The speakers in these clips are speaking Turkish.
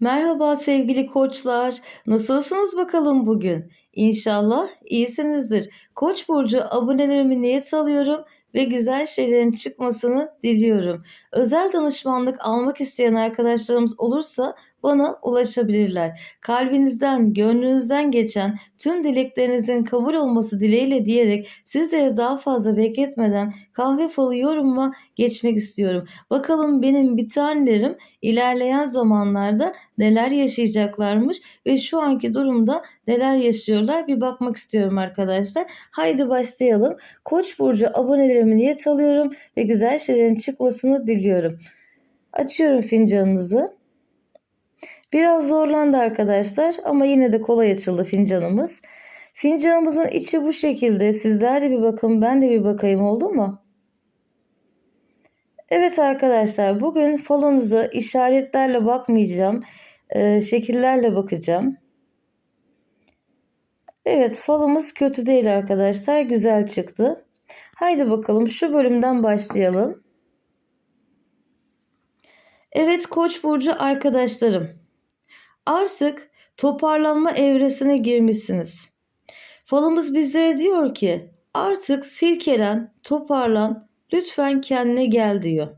Merhaba sevgili koçlar. Nasılsınız bakalım bugün? İnşallah iyisinizdir. Koç burcu abonelerimi niyet alıyorum ve güzel şeylerin çıkmasını diliyorum. Özel danışmanlık almak isteyen arkadaşlarımız olursa bana ulaşabilirler. Kalbinizden, gönlünüzden geçen tüm dileklerinizin kabul olması dileğiyle diyerek sizleri daha fazla bekletmeden kahve falı yorumuma geçmek istiyorum. Bakalım benim bir tanelerim ilerleyen zamanlarda neler yaşayacaklarmış ve şu anki durumda neler yaşıyorlar bir bakmak istiyorum arkadaşlar. Haydi başlayalım. Koç burcu abonelerimi niyet alıyorum ve güzel şeylerin çıkmasını diliyorum. Açıyorum fincanınızı. Biraz zorlandı arkadaşlar ama yine de kolay açıldı fincanımız. Fincanımızın içi bu şekilde. Sizler de bir bakın ben de bir bakayım oldu mu? Evet arkadaşlar bugün falınızı işaretlerle bakmayacağım. Ee, şekillerle bakacağım. Evet falımız kötü değil arkadaşlar. Güzel çıktı. Haydi bakalım şu bölümden başlayalım. Evet Koç burcu arkadaşlarım. Artık toparlanma evresine girmişsiniz. Falımız bize diyor ki artık silkelen, toparlan, lütfen kendine gel diyor.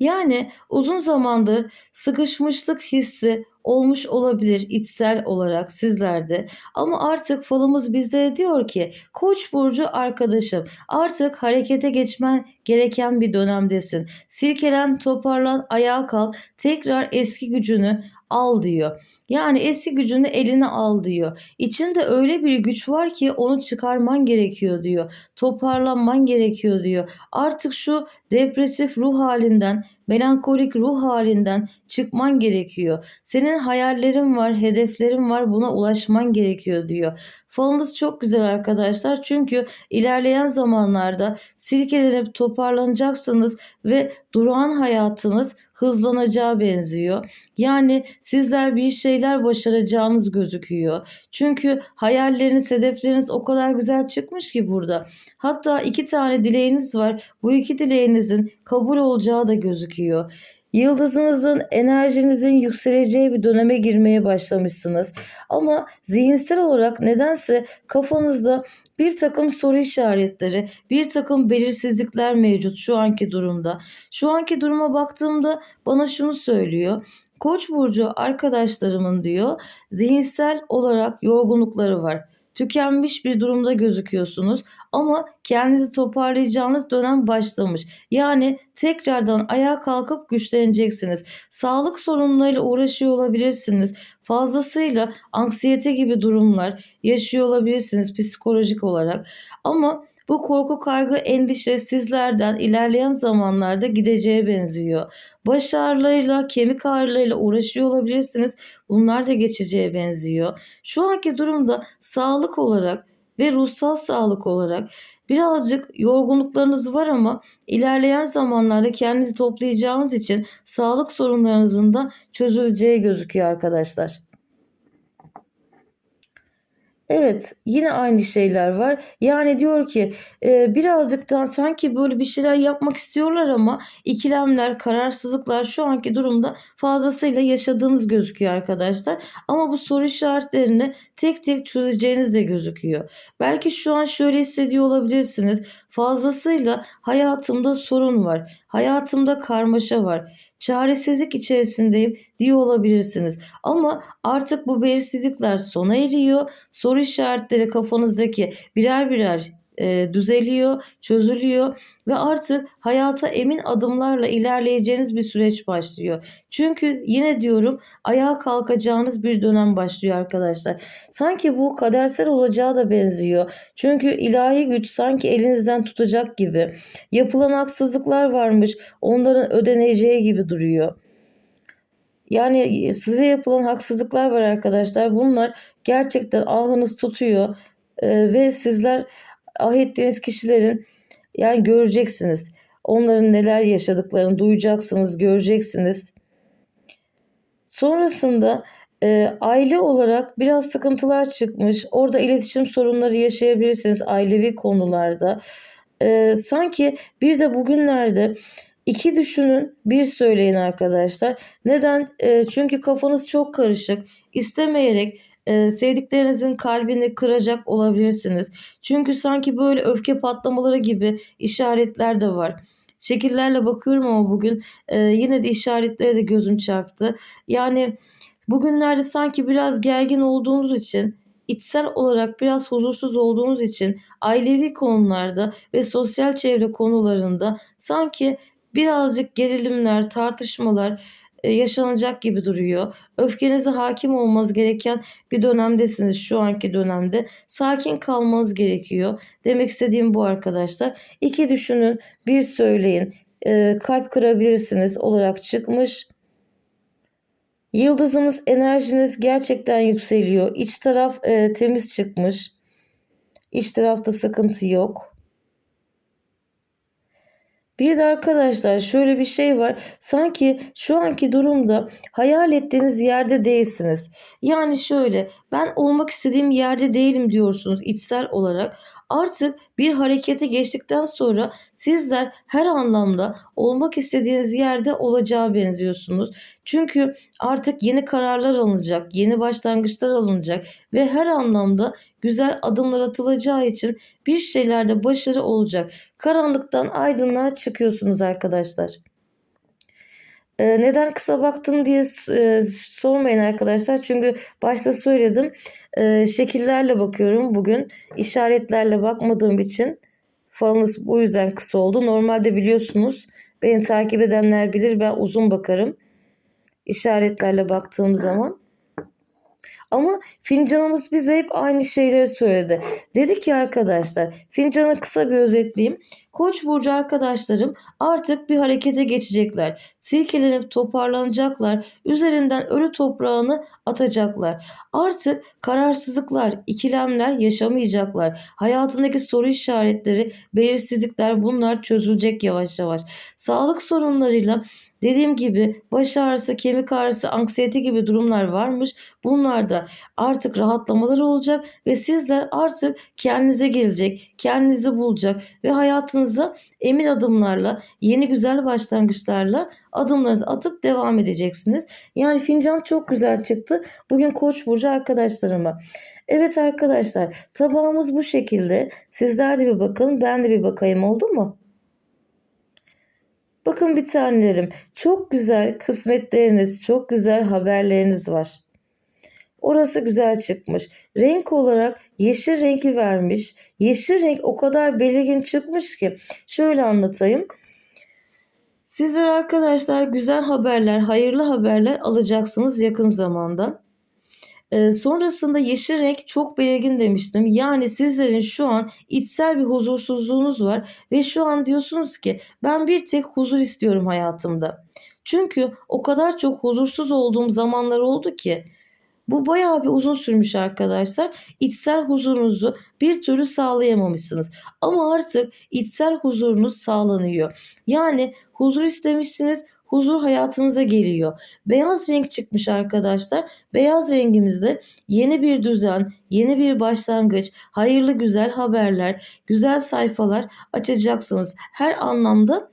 Yani uzun zamandır sıkışmışlık hissi olmuş olabilir içsel olarak sizlerde. Ama artık falımız bize diyor ki Koç burcu arkadaşım artık harekete geçmen gereken bir dönemdesin. Silkelen, toparlan, ayağa kalk, tekrar eski gücünü al diyor. Yani eski gücünü eline al diyor. İçinde öyle bir güç var ki onu çıkarman gerekiyor diyor. Toparlanman gerekiyor diyor. Artık şu depresif ruh halinden, melankolik ruh halinden çıkman gerekiyor. Senin hayallerin var, hedeflerin var. Buna ulaşman gerekiyor diyor. Falınız çok güzel arkadaşlar. Çünkü ilerleyen zamanlarda silkelenip toparlanacaksınız ve durağan hayatınız hızlanacağı benziyor. Yani sizler bir şeyler başaracağınız gözüküyor. Çünkü hayalleriniz, hedefleriniz o kadar güzel çıkmış ki burada. Hatta iki tane dileğiniz var. Bu iki dileğinizin kabul olacağı da gözüküyor. Yıldızınızın, enerjinizin yükseleceği bir döneme girmeye başlamışsınız. Ama zihinsel olarak nedense kafanızda bir takım soru işaretleri, bir takım belirsizlikler mevcut şu anki durumda. Şu anki duruma baktığımda bana şunu söylüyor. Koç burcu arkadaşlarımın diyor zihinsel olarak yorgunlukları var tükenmiş bir durumda gözüküyorsunuz ama kendinizi toparlayacağınız dönem başlamış. Yani tekrardan ayağa kalkıp güçleneceksiniz. Sağlık sorunlarıyla uğraşıyor olabilirsiniz. Fazlasıyla anksiyete gibi durumlar yaşıyor olabilirsiniz psikolojik olarak. Ama bu korku, kaygı, endişe sizlerden ilerleyen zamanlarda gideceğe benziyor. Baş ağrılarıyla, kemik ağrılarıyla uğraşıyor olabilirsiniz. Bunlar da geçeceğe benziyor. Şu anki durumda sağlık olarak ve ruhsal sağlık olarak birazcık yorgunluklarınız var ama ilerleyen zamanlarda kendinizi toplayacağınız için sağlık sorunlarınızın da çözüleceği gözüküyor arkadaşlar. Evet yine aynı şeyler var. Yani diyor ki e, birazcık daha sanki böyle bir şeyler yapmak istiyorlar ama ikilemler, kararsızlıklar şu anki durumda fazlasıyla yaşadığınız gözüküyor arkadaşlar. Ama bu soru işaretlerini tek tek çözeceğiniz de gözüküyor. Belki şu an şöyle hissediyor olabilirsiniz. Fazlasıyla hayatımda sorun var. Hayatımda karmaşa var çaresizlik içerisindeyim diyor olabilirsiniz. Ama artık bu belirsizlikler sona eriyor. Soru işaretleri kafanızdaki birer birer e, düzeliyor, çözülüyor ve artık hayata emin adımlarla ilerleyeceğiniz bir süreç başlıyor. Çünkü yine diyorum ayağa kalkacağınız bir dönem başlıyor arkadaşlar. Sanki bu kadersel olacağı da benziyor. Çünkü ilahi güç sanki elinizden tutacak gibi. Yapılan haksızlıklar varmış. Onların ödeneceği gibi duruyor. Yani size yapılan haksızlıklar var arkadaşlar. Bunlar gerçekten ahınız tutuyor. Ee, ve sizler ah ettiğiniz kişilerin yani göreceksiniz. Onların neler yaşadıklarını duyacaksınız, göreceksiniz. Sonrasında e, aile olarak biraz sıkıntılar çıkmış. Orada iletişim sorunları yaşayabilirsiniz ailevi konularda. E, sanki bir de bugünlerde İki düşünün, bir söyleyin arkadaşlar. Neden? E, çünkü kafanız çok karışık. İstemeyerek e, sevdiklerinizin kalbini kıracak olabilirsiniz. Çünkü sanki böyle öfke patlamaları gibi işaretler de var. Şekillerle bakıyorum ama bugün e, yine de işaretlere de gözüm çarptı. Yani bugünlerde sanki biraz gergin olduğunuz için içsel olarak biraz huzursuz olduğunuz için ailevi konularda ve sosyal çevre konularında sanki birazcık gerilimler, tartışmalar yaşanacak gibi duruyor. Öfkenize hakim olmanız gereken bir dönemdesiniz şu anki dönemde. Sakin kalmanız gerekiyor. Demek istediğim bu arkadaşlar. İki düşünün, bir söyleyin. E, kalp kırabilirsiniz olarak çıkmış. Yıldızınız, enerjiniz gerçekten yükseliyor. İç taraf e, temiz çıkmış. İç tarafta sıkıntı yok. Bir de arkadaşlar şöyle bir şey var. Sanki şu anki durumda hayal ettiğiniz yerde değilsiniz. Yani şöyle ben olmak istediğim yerde değilim diyorsunuz içsel olarak. Artık bir harekete geçtikten sonra sizler her anlamda olmak istediğiniz yerde olacağı benziyorsunuz. Çünkü artık yeni kararlar alınacak, yeni başlangıçlar alınacak ve her anlamda güzel adımlar atılacağı için bir şeylerde başarı olacak. Karanlıktan aydınlığa çıkıyorsunuz arkadaşlar. Ee, neden kısa baktın diye e, sormayın arkadaşlar. Çünkü başta söyledim. E, şekillerle bakıyorum bugün. işaretlerle bakmadığım için falınız bu yüzden kısa oldu. Normalde biliyorsunuz beni takip edenler bilir ben uzun bakarım. işaretlerle baktığım zaman. Ama fincanımız bize hep aynı şeyleri söyledi. Dedi ki arkadaşlar fincanı kısa bir özetleyeyim. Koç burcu arkadaşlarım artık bir harekete geçecekler. Silkelenip toparlanacaklar. Üzerinden ölü toprağını atacaklar. Artık kararsızlıklar, ikilemler yaşamayacaklar. Hayatındaki soru işaretleri, belirsizlikler bunlar çözülecek yavaş yavaş. Sağlık sorunlarıyla Dediğim gibi baş ağrısı, kemik ağrısı, anksiyete gibi durumlar varmış. Bunlarda artık rahatlamalar olacak ve sizler artık kendinize gelecek, kendinizi bulacak ve hayatınıza emin adımlarla, yeni güzel başlangıçlarla adımlarınızı atıp devam edeceksiniz. Yani fincan çok güzel çıktı. Bugün Koç burcu arkadaşlarıma. Evet arkadaşlar, tabağımız bu şekilde. Sizler de bir bakın, ben de bir bakayım oldu mu? Bakın bir tanelerim çok güzel kısmetleriniz, çok güzel haberleriniz var. Orası güzel çıkmış. Renk olarak yeşil rengi vermiş. Yeşil renk o kadar belirgin çıkmış ki. Şöyle anlatayım. Sizler arkadaşlar güzel haberler, hayırlı haberler alacaksınız yakın zamanda. Sonrasında yeşil renk çok belirgin demiştim. Yani sizlerin şu an içsel bir huzursuzluğunuz var ve şu an diyorsunuz ki ben bir tek huzur istiyorum hayatımda. Çünkü o kadar çok huzursuz olduğum zamanlar oldu ki bu bayağı bir uzun sürmüş arkadaşlar. İçsel huzurunuzu bir türlü sağlayamamışsınız. Ama artık içsel huzurunuz sağlanıyor. Yani huzur istemişsiniz, huzur hayatınıza geliyor. Beyaz renk çıkmış arkadaşlar. Beyaz rengimizde yeni bir düzen, yeni bir başlangıç, hayırlı güzel haberler, güzel sayfalar açacaksınız. Her anlamda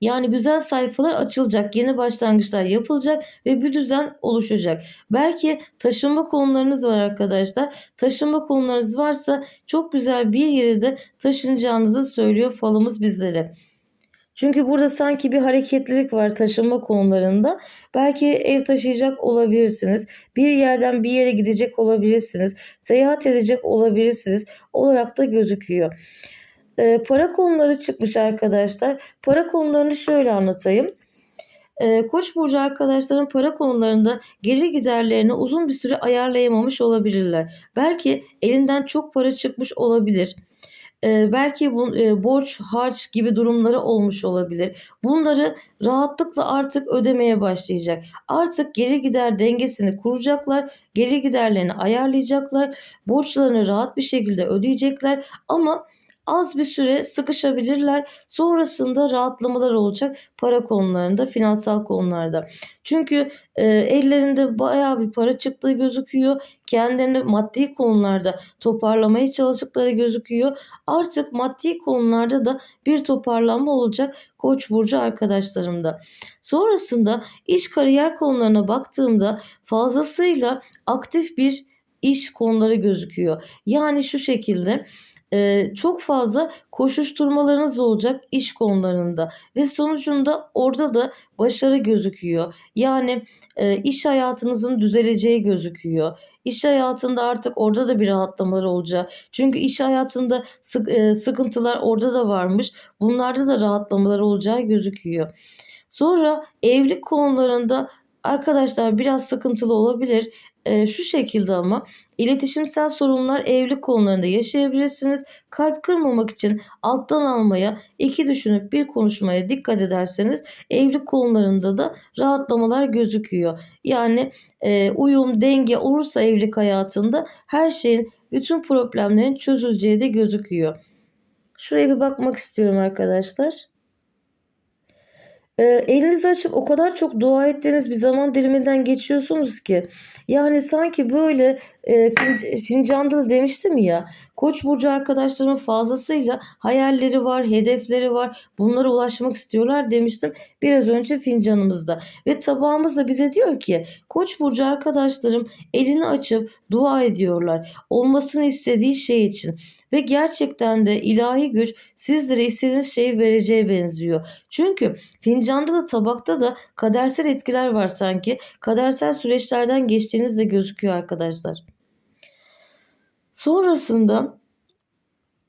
yani güzel sayfalar açılacak, yeni başlangıçlar yapılacak ve bir düzen oluşacak. Belki taşınma konularınız var arkadaşlar. Taşınma konularınız varsa çok güzel bir yere de taşınacağınızı söylüyor falımız bizlere. Çünkü burada sanki bir hareketlilik var taşınma konularında. Belki ev taşıyacak olabilirsiniz. Bir yerden bir yere gidecek olabilirsiniz. Seyahat edecek olabilirsiniz olarak da gözüküyor. Ee, para konuları çıkmış arkadaşlar. Para konularını şöyle anlatayım. Ee, Koç burcu arkadaşların para konularında gelir giderlerini uzun bir süre ayarlayamamış olabilirler. Belki elinden çok para çıkmış olabilir e, belki bu, e, borç, harç gibi durumları olmuş olabilir. Bunları rahatlıkla artık ödemeye başlayacak. Artık geri gider dengesini kuracaklar. Geri giderlerini ayarlayacaklar. Borçlarını rahat bir şekilde ödeyecekler ama az bir süre sıkışabilirler. Sonrasında rahatlamalar olacak para konularında, finansal konularda. Çünkü e, ellerinde bayağı bir para çıktığı gözüküyor. Kendilerini maddi konularda toparlamaya çalıştıkları gözüküyor. Artık maddi konularda da bir toparlanma olacak Koç burcu arkadaşlarımda. Sonrasında iş kariyer konularına baktığımda fazlasıyla aktif bir iş konuları gözüküyor. Yani şu şekilde e, çok fazla koşuşturmalarınız olacak iş konularında ve sonucunda orada da başarı gözüküyor. Yani e, iş hayatınızın düzeleceği gözüküyor. İş hayatında artık orada da bir rahatlamalar olacak. Çünkü iş hayatında sık, e, sıkıntılar orada da varmış. Bunlarda da rahatlamalar olacağı gözüküyor. Sonra evlilik konularında arkadaşlar biraz sıkıntılı olabilir. E, şu şekilde ama iletişimsel sorunlar evlilik konularında yaşayabilirsiniz. Kalp kırmamak için alttan almaya, iki düşünüp bir konuşmaya dikkat ederseniz evlilik konularında da rahatlamalar gözüküyor. Yani e, uyum, denge olursa evlilik hayatında her şeyin, bütün problemlerin çözüleceği de gözüküyor. Şuraya bir bakmak istiyorum arkadaşlar. E, elinizi açıp o kadar çok dua ettiğiniz bir zaman diliminden geçiyorsunuz ki. Yani sanki böyle e, finc- fincanda da demiştim ya. Koç burcu arkadaşlarımın fazlasıyla hayalleri var, hedefleri var. Bunlara ulaşmak istiyorlar demiştim biraz önce fincanımızda. Ve tabağımız da bize diyor ki Koç burcu arkadaşlarım elini açıp dua ediyorlar. Olmasını istediği şey için. Ve gerçekten de ilahi güç sizlere istediğiniz şeyi vereceğe benziyor. Çünkü fincanda da tabakta da kadersel etkiler var sanki. Kadersel süreçlerden geçtiğiniz de gözüküyor arkadaşlar. Sonrasında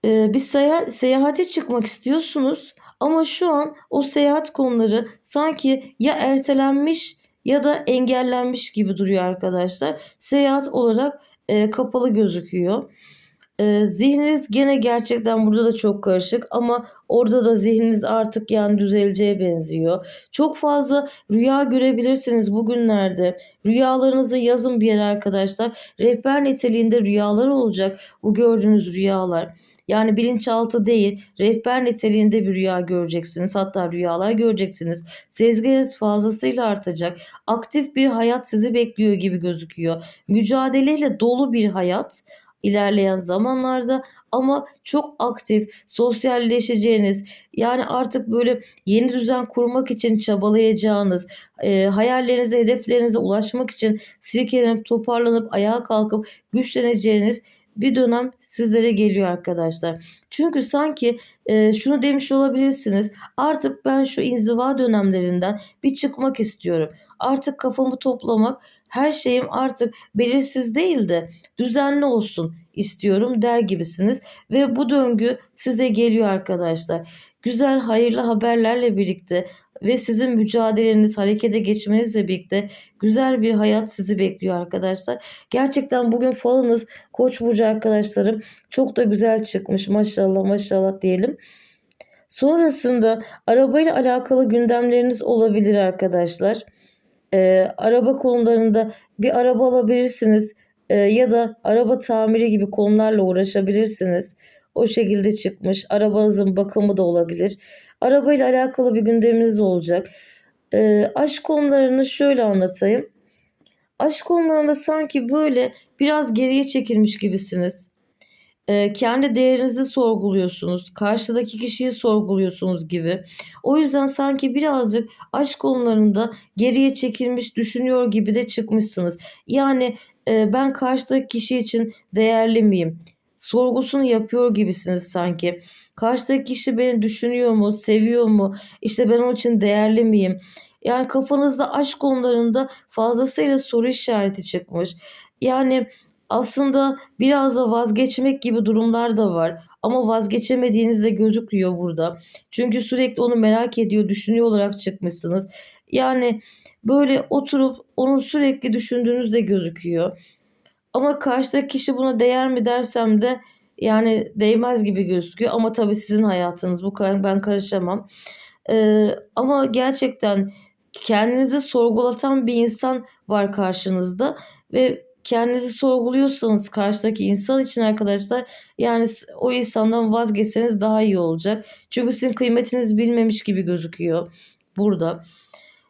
e, bir seyahat, seyahate çıkmak istiyorsunuz ama şu an o seyahat konuları sanki ya ertelenmiş ya da engellenmiş gibi duruyor arkadaşlar. Seyahat olarak e, kapalı gözüküyor. E, zihniniz gene gerçekten burada da çok karışık ama orada da zihniniz artık yani düzeleceğe benziyor. Çok fazla rüya görebilirsiniz bugünlerde. Rüyalarınızı yazın bir yere arkadaşlar. Rehber niteliğinde rüyalar olacak bu gördüğünüz rüyalar. Yani bilinçaltı değil, rehber niteliğinde bir rüya göreceksiniz. Hatta rüyalar göreceksiniz. Sezginiz fazlasıyla artacak. Aktif bir hayat sizi bekliyor gibi gözüküyor. Mücadeleyle dolu bir hayat ilerleyen zamanlarda ama çok aktif, sosyalleşeceğiniz yani artık böyle yeni düzen kurmak için çabalayacağınız, e, hayallerinize, hedeflerinize ulaşmak için silkelenip toparlanıp ayağa kalkıp güçleneceğiniz bir dönem sizlere geliyor arkadaşlar. Çünkü sanki e, şunu demiş olabilirsiniz. Artık ben şu inziva dönemlerinden bir çıkmak istiyorum. Artık kafamı toplamak, her şeyim artık belirsiz değil de düzenli olsun istiyorum der gibisiniz ve bu döngü size geliyor arkadaşlar. Güzel hayırlı haberlerle birlikte ve sizin mücadeleniz, harekete geçmenizle birlikte güzel bir hayat sizi bekliyor arkadaşlar. Gerçekten bugün falınız Koç burcu arkadaşlarım çok da güzel çıkmış maşallah maşallah diyelim. Sonrasında arabayla alakalı gündemleriniz olabilir arkadaşlar. Ee, araba konularında bir araba alabilirsiniz e, ya da araba tamiri gibi konularla uğraşabilirsiniz. O şekilde çıkmış. Arabanızın bakımı da olabilir. Arabayla alakalı bir gündeminiz olacak. E, aşk konularını şöyle anlatayım. Aşk konularında sanki böyle biraz geriye çekilmiş gibisiniz. E, kendi değerinizi sorguluyorsunuz. Karşıdaki kişiyi sorguluyorsunuz gibi. O yüzden sanki birazcık aşk konularında geriye çekilmiş düşünüyor gibi de çıkmışsınız. Yani e, ben karşıdaki kişi için değerli miyim? Sorgusunu yapıyor gibisiniz sanki. Karşıdaki kişi beni düşünüyor mu, seviyor mu? İşte ben onun için değerli miyim? Yani kafanızda aşk konularında fazlasıyla soru işareti çıkmış. Yani aslında biraz da vazgeçmek gibi durumlar da var. Ama vazgeçemediğiniz de gözüküyor burada. Çünkü sürekli onu merak ediyor, düşünüyor olarak çıkmışsınız. Yani böyle oturup onu sürekli düşündüğünüz de gözüküyor. Ama karşıdaki kişi buna değer mi dersem de yani değmez gibi gözüküyor. Ama tabii sizin hayatınız bu ben karışamam. Ee, ama gerçekten kendinizi sorgulatan bir insan var karşınızda ve kendinizi sorguluyorsanız karşıdaki insan için arkadaşlar yani o insandan vazgeçseniz daha iyi olacak. Çünkü sizin kıymetinizi bilmemiş gibi gözüküyor burada.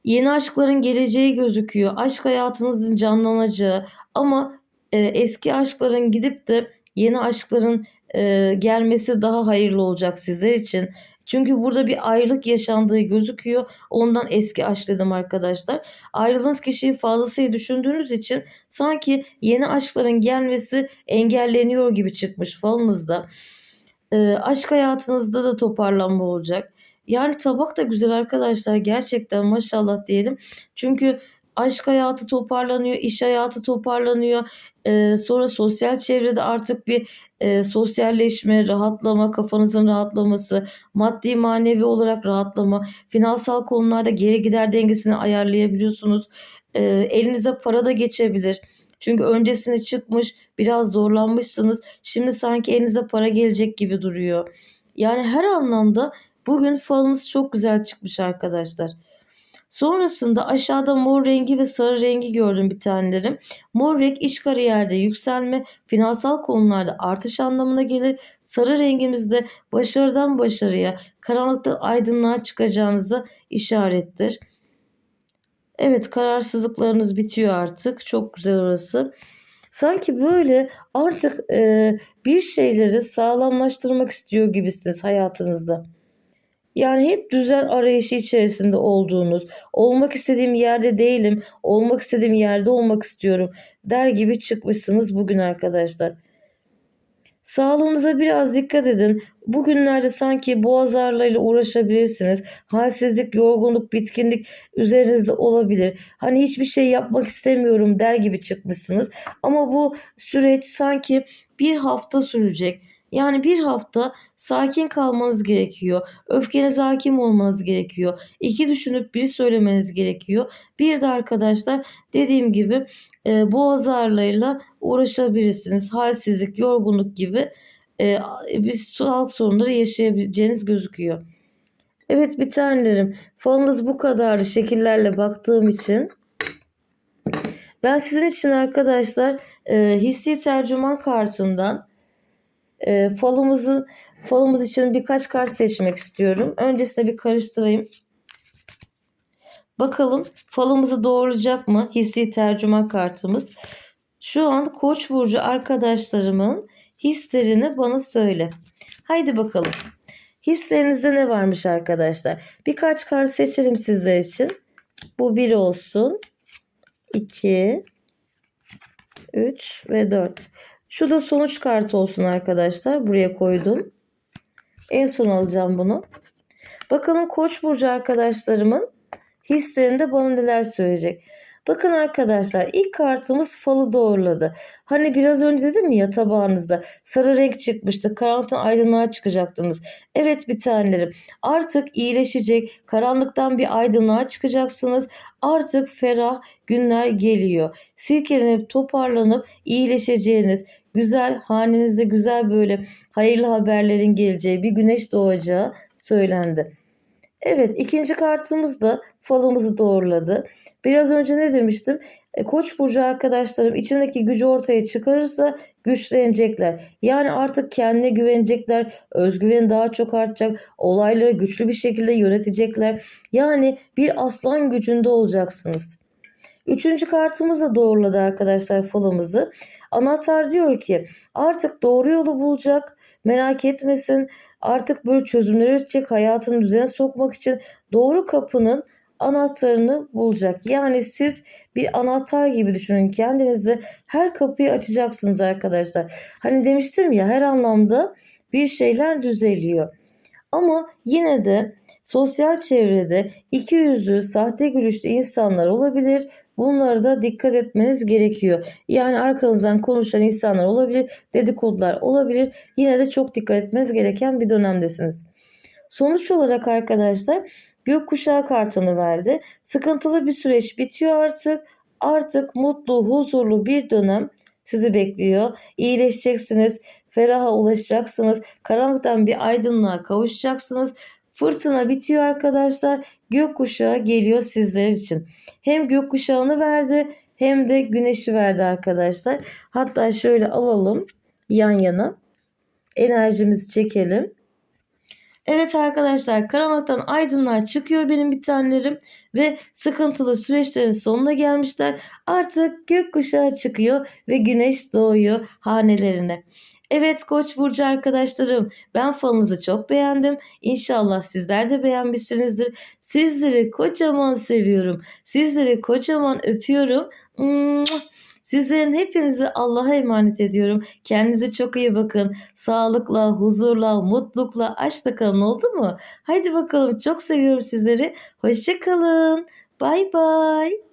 Yeni aşkların geleceği gözüküyor. Aşk hayatınızın canlanacağı ama e, eski aşkların gidip de yeni aşkların e, gelmesi daha hayırlı olacak sizler için. Çünkü burada bir ayrılık yaşandığı gözüküyor. Ondan eski aşk dedim arkadaşlar. Ayrıldığınız kişiyi fazlasıyla düşündüğünüz için sanki yeni aşkların gelmesi engelleniyor gibi çıkmış falınızda. Ee, aşk hayatınızda da toparlanma olacak. Yani tabak da güzel arkadaşlar. Gerçekten maşallah diyelim. Çünkü aşk hayatı toparlanıyor, iş hayatı toparlanıyor. Ee, sonra sosyal çevrede artık bir e, sosyalleşme, rahatlama, kafanızın rahatlaması, maddi manevi olarak rahatlama, finansal konularda geri gider dengesini ayarlayabiliyorsunuz. Ee, elinize para da geçebilir. Çünkü öncesine çıkmış, biraz zorlanmışsınız. Şimdi sanki elinize para gelecek gibi duruyor. Yani her anlamda bugün falınız çok güzel çıkmış arkadaşlar. Sonrasında aşağıda mor rengi ve sarı rengi gördüm bir tanelerim. Mor renk iş kariyerde yükselme, finansal konularda artış anlamına gelir. Sarı rengimiz de başarıdan başarıya, karanlıktan aydınlığa çıkacağınıza işarettir. Evet kararsızlıklarınız bitiyor artık. Çok güzel orası. Sanki böyle artık e, bir şeyleri sağlamlaştırmak istiyor gibisiniz hayatınızda. Yani hep düzen arayışı içerisinde olduğunuz, olmak istediğim yerde değilim, olmak istediğim yerde olmak istiyorum der gibi çıkmışsınız bugün arkadaşlar. Sağlığınıza biraz dikkat edin. Bugünlerde sanki boğaz ağrılarıyla uğraşabilirsiniz. Halsizlik, yorgunluk, bitkinlik üzerinizde olabilir. Hani hiçbir şey yapmak istemiyorum der gibi çıkmışsınız. Ama bu süreç sanki bir hafta sürecek. Yani bir hafta sakin kalmanız gerekiyor. Öfkenize hakim olmanız gerekiyor. İki düşünüp bir söylemeniz gerekiyor. Bir de arkadaşlar dediğim gibi e, boğaz ağrılarıyla uğraşabilirsiniz. Halsizlik, yorgunluk gibi e, bir sağlık sorunları yaşayabileceğiniz gözüküyor. Evet bir tanelerim falınız bu kadarlı şekillerle baktığım için ben sizin için arkadaşlar e, hissi tercüman kartından e, falımızı falımız için birkaç kart seçmek istiyorum. Öncesinde bir karıştırayım. Bakalım falımızı doğuracak mı hissi tercüman kartımız. Şu an Koç burcu arkadaşlarımın hislerini bana söyle. Haydi bakalım. Hislerinizde ne varmış arkadaşlar? Birkaç kart seçelim sizler için. Bu bir olsun. 2 3 ve 4. Şu da sonuç kartı olsun arkadaşlar. Buraya koydum. En son alacağım bunu. Bakalım Koç burcu arkadaşlarımın hislerinde bana neler söyleyecek. Bakın arkadaşlar ilk kartımız falı doğruladı. Hani biraz önce dedim ya tabağınızda sarı renk çıkmıştı. Karanlıktan aydınlığa çıkacaktınız. Evet bir tanelerim artık iyileşecek. Karanlıktan bir aydınlığa çıkacaksınız. Artık ferah günler geliyor. Silkelenip toparlanıp iyileşeceğiniz güzel hanenizde güzel böyle hayırlı haberlerin geleceği bir güneş doğacağı söylendi. Evet ikinci kartımız da falımızı doğruladı. Biraz önce ne demiştim? E, Koç burcu arkadaşlarım içindeki gücü ortaya çıkarırsa güçlenecekler. Yani artık kendine güvenecekler. Özgüveni daha çok artacak. Olayları güçlü bir şekilde yönetecekler. Yani bir aslan gücünde olacaksınız. Üçüncü kartımız da doğruladı arkadaşlar falımızı. Anahtar diyor ki artık doğru yolu bulacak. Merak etmesin. Artık böyle çözümler üretecek. Hayatını düzene sokmak için doğru kapının anahtarını bulacak. Yani siz bir anahtar gibi düşünün kendinizi her kapıyı açacaksınız arkadaşlar. Hani demiştim ya her anlamda bir şeyler düzeliyor. Ama yine de sosyal çevrede iki yüzlü, sahte gülüşlü insanlar olabilir. Bunlara da dikkat etmeniz gerekiyor. Yani arkanızdan konuşan insanlar olabilir, dedikodular olabilir. Yine de çok dikkat etmeniz gereken bir dönemdesiniz. Sonuç olarak arkadaşlar gökkuşağı kartını verdi. Sıkıntılı bir süreç bitiyor artık. Artık mutlu, huzurlu bir dönem sizi bekliyor. İyileşeceksiniz, feraha ulaşacaksınız. Karanlıktan bir aydınlığa kavuşacaksınız. Fırtına bitiyor arkadaşlar. Gökkuşağı geliyor sizler için. Hem gökkuşağını verdi hem de güneşi verdi arkadaşlar. Hatta şöyle alalım yan yana. Enerjimizi çekelim. Evet arkadaşlar karanlıktan aydınlığa çıkıyor benim bir tanelerim ve sıkıntılı süreçlerin sonuna gelmişler. Artık gökkuşağı çıkıyor ve güneş doğuyor hanelerine. Evet Koç burcu arkadaşlarım ben falınızı çok beğendim. İnşallah sizler de beğenmişsinizdir. Sizleri kocaman seviyorum. Sizleri kocaman öpüyorum. Sizlerin hepinizi Allah'a emanet ediyorum. Kendinize çok iyi bakın. Sağlıkla, huzurla, mutlulukla, aşkla kalın oldu mu? Haydi bakalım çok seviyorum sizleri. Hoşçakalın. Bay bay.